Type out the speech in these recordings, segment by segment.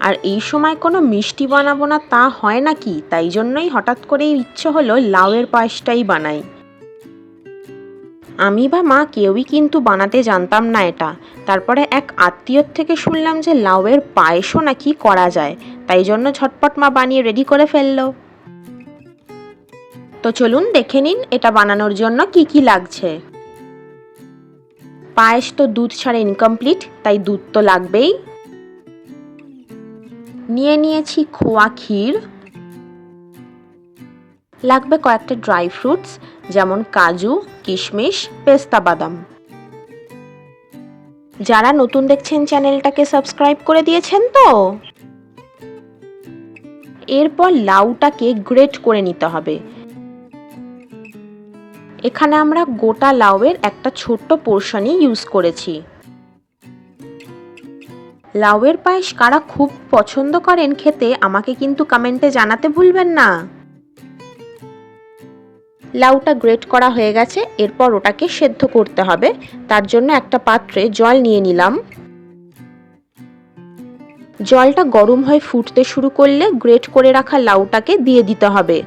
আর এই সময় কোনো মিষ্টি বানাবো না তা হয় নাকি? তাই জন্যই হঠাৎ করেই ইচ্ছে হলো লাউয়ের পায়েসটাই বানাই। আমি বা মা কেউই কিন্তু বানাতে জানতাম না এটা। তারপরে এক আত্মীয়র থেকে শুনলাম যে লাউয়ের পায়েসও নাকি করা যায়। তাই জন্য ঝটপট মা বানিয়ে রেডি করে ফেলল। তো চলুন দেখে নিন এটা বানানোর জন্য কি কি লাগছে। পায়েস তো দুধ ছাড়া ইনকমপ্লিট তাই দুধ তো লাগবেই। নিয়ে নিয়েছি খোয়া ক্ষীর। লাগবে কয়েকটা ড্রাই ফ্রুটস, যেমন কাজু, কিশমিশ, পেস্তা বাদাম। যারা নতুন দেখছেন চ্যানেলটাকে সাবস্ক্রাইব করে দিয়েছেন তো? এরপর লাউটাকে গ্রেট করে নিতে হবে। এখানে আমরা গোটা লাউয়ের একটা ছোট্ট পোর্শনই ইউজ করেছি। লাউয়ের পায়েস কারা খুব পছন্দ করেন খেতে, আমাকে কিন্তু কমেন্টে জানাতে ভুলবেন না। লাউটা গ্রেট করা হয়ে গেছে, এরপর ওটাকে সেদ্ধ করতে হবে। তার জন্য একটা পাত্রে জল নিয়ে নিলাম। জলটা গরম হয়ে ফুটতে শুরু করলে গ্রেট করে রাখা লাউটাকে দিয়ে দিতে হবে।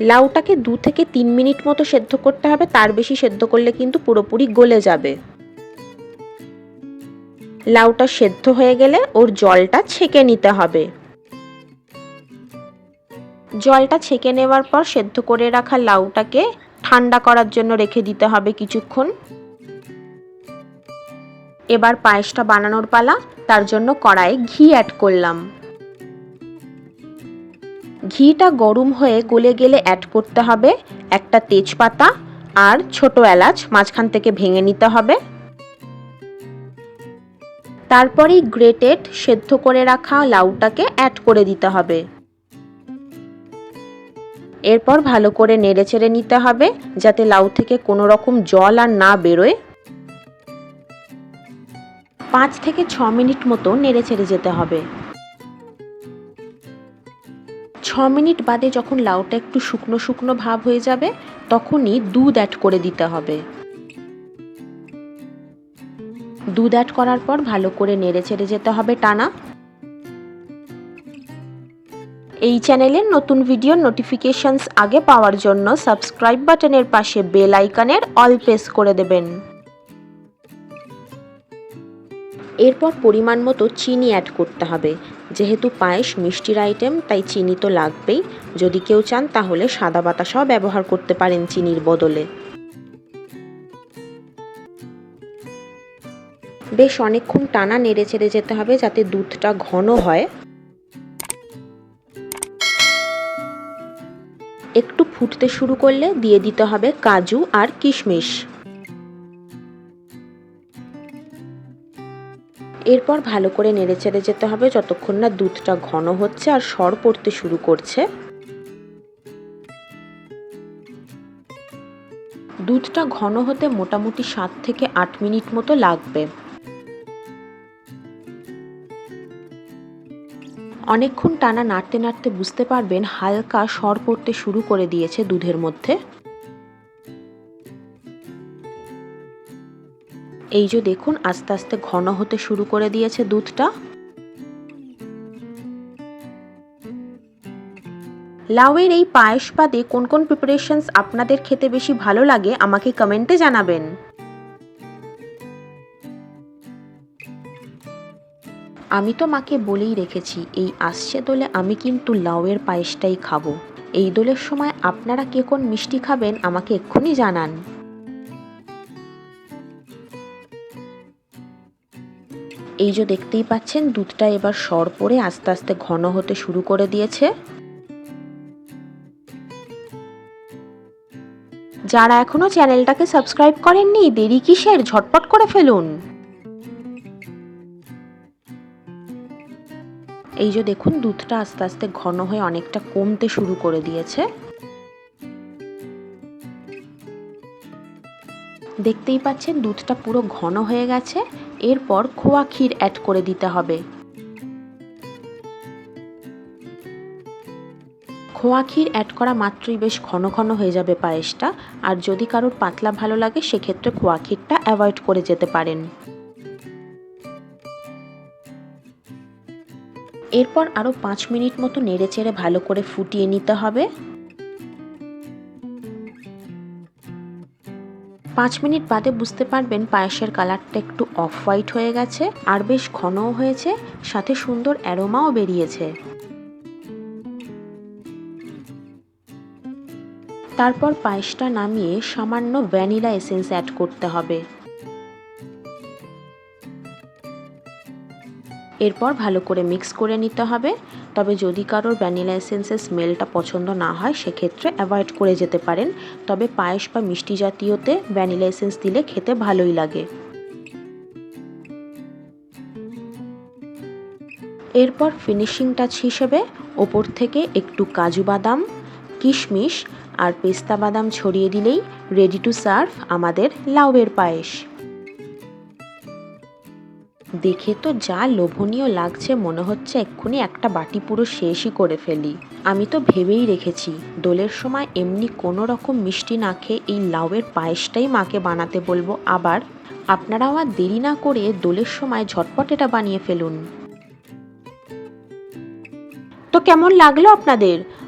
লাউটাকে দু থেকে তিন মিনিট মতো সেদ্ধ করতে হবে, তার বেশি সেদ্ধ করলে কিন্তু পুরোপুরি গলে যাবে। লাউটা সেদ্ধ হয়ে গেলে ওর জলটা ছেঁকে নিতে হবে। জলটা ছেঁকে নেওয়ার পর সেদ্ধ করে রাখা লাউটাকে ঠান্ডা করার জন্য রেখে দিতে হবে কিছুক্ষণ। এবার পায়েসটা বানানোর পালা, তার জন্য কড়াইয়ে ঘি অ্যাড করলাম। ঘিটা গরম হয়ে গলে গেলে অ্যাড করতে হবে একটা তেজপাতা আর ছোট এলাচ, মাঝখান থেকে ভেঙে নিতে হবে। তারপরেই গ্রেটেড সেদ্ধ করে রাখা লাউটাকে অ্যাড করে দিতে হবে। এরপর ভালো করে নেড়ে চেড়ে নিতে হবে, যাতে লাউ থেকে কোনো রকম জল আর না বেরোয়। পাঁচ থেকে ছ মিনিট মতো নেড়ে চেড়ে যেতে হবে। ছ মিনিট বাদে যখন লাউটা একটু শুকনো শুকনো ভাব হয়ে যাবে, তখনই দুধ অ্যাড করে দিতে হবে। দুধ অ্যাড করার পর ভালো করে নেড়ে ছেড়ে যেতে হবে টানা। এই চ্যানেলের নতুন ভিডিওর নোটিফিকেশনস আগে পাওয়ার জন্য সাবস্ক্রাইব বাটনের পাশে বেল আইকনের অল প্রেস করে দেবেন। এরপর পরিমাণ মতো চিনি অ্যাড করতে হবে। যেহেতু পায়েস মিষ্টির আইটেম তাই চিনি তো লাগবেই। যদি কেউ চান, তাহলে সাদা বাতাসাও ব্যবহার করতে পারেন চিনির বদলে। বেশ অনেকক্ষণ টানা নেড়ে ছেড়ে যেতে হবে যাতে দুধটা ঘন হয়। একটু ফুটতে শুরু করলে দিয়ে দিতে হবে কাজু আর কিশমিশ। এরপর ভালো করে নেড়ে চেড়ে যেতে হবে যতক্ষণ না দুধটা ঘন হচ্ছে আর সর পড়তে শুরু করছে। দুধটা ঘন হতে মোটামুটি সাত থেকে আট মিনিট মতো লাগবে। অনেকক্ষণ টানা নাড়তে নাড়তে বুঝতে পারবেন হালকা সর পড়তে শুরু করে দিয়েছে দুধের মধ্যে। এই যে দেখুন, আস্তে আস্তে ঘন হতে শুরু করে দিয়েছে দুধটা। লাউয়ের এই পায়েস বাদে কোন কোন প্রিপারেশনস আপনাদের খেতে বেশি ভালো লাগে, আমাকে কমেন্টে জানাবেন। আমি তো মাকে বলেই রেখেছি, এই আসছে দোলে আমি কিন্তু লাউয়ের পায়েসটাই খাব। এই দোলের সময় আপনারা কে কোন মিষ্টি খাবেন আমাকে এক্ষুনি জানান। এই যে দেখতেই পাচ্ছেন, দুধটা এবার সর পরে আস্তে আস্তে ঘন হতে শুরু করে দিয়েছে। যারা এখনও চ্যানেলটাকে সাবস্ক্রাইব করেননি, দেরি কিসের? ঝটপট করে ফেলুন। এই যে দেখুন, দুধটা আস্তে আস্তে ঘন হয়ে অনেকটা কমতে শুরু করে দিয়েছে। দেখতেই পাচ্ছেন, দুধটা পুরো ঘন হয়ে গেছে। এরপর খোয়া ক্ষীর অ্যাড করে দিতে হবে। খোয়া ক্ষীর অ্যাড করা মাত্রই বেশ ঘন ঘন হয়ে যাবে পায়েসটা। আর যদি কারোর পাতলা ভালো লাগে, সেক্ষেত্রে খোয়া ক্ষীরটা অ্যাভয়েড করে যেতে পারেন। এরপর আরও পাঁচ মিনিট মতো নেড়ে চেড়ে ভালো করে ফুটিয়ে নিতে হবে। পাঁচ মিনিট বাদে বুঝতে পারবেন পায়েসের কালারটা একটু অফ হোয়াইট হয়ে গেছে আর বেশ ঘনও হয়েছে, সাথে সুন্দর অ্যারোমাও বেরিয়েছে। তারপর পায়েসটা নামিয়ে সামান্য ভ্যানিলা এসেন্স অ্যাড করতে হবে। এরপর ভালো করে মিক্স করে নিতে হবে। তবে যদি কারোর ভ্যানিলা এসেন্সের স্মেলটা পছন্দ না হয়, সেক্ষেত্রে অ্যাভয়েড করে যেতে পারেন। তবে পায়েস বা মিষ্টি জাতীয়তে ভ্যানিলা এসেন্স দিলে খেতে ভালোই লাগে। এরপর ফিনিশিং টাচ হিসেবে ওপর থেকে একটু কাজু বাদাম, কিশমিশ আর পেস্তা বাদাম ছড়িয়ে দিলেই রেডি টু সার্ভ আমাদের লাউয়ের পায়েস। দেখে তো যা লোভনীয় লাগছে মনে হচ্ছে এক্ষুনি একটা বাটি পুরো শেষই করে ফেলি। আমি তো ভেবেই রেখেছি, দোলের সময় এমনি কোনো রকম মিষ্টি না খেয়ে এই লাউয়ের পায়েসটাই মাকে বানাতে বলব। আবার আপনারাও আর দেরি না করে দোলের সময় ঝটপট এটা বানিয়ে ফেলুন। তো কেমন লাগল আপনাদের?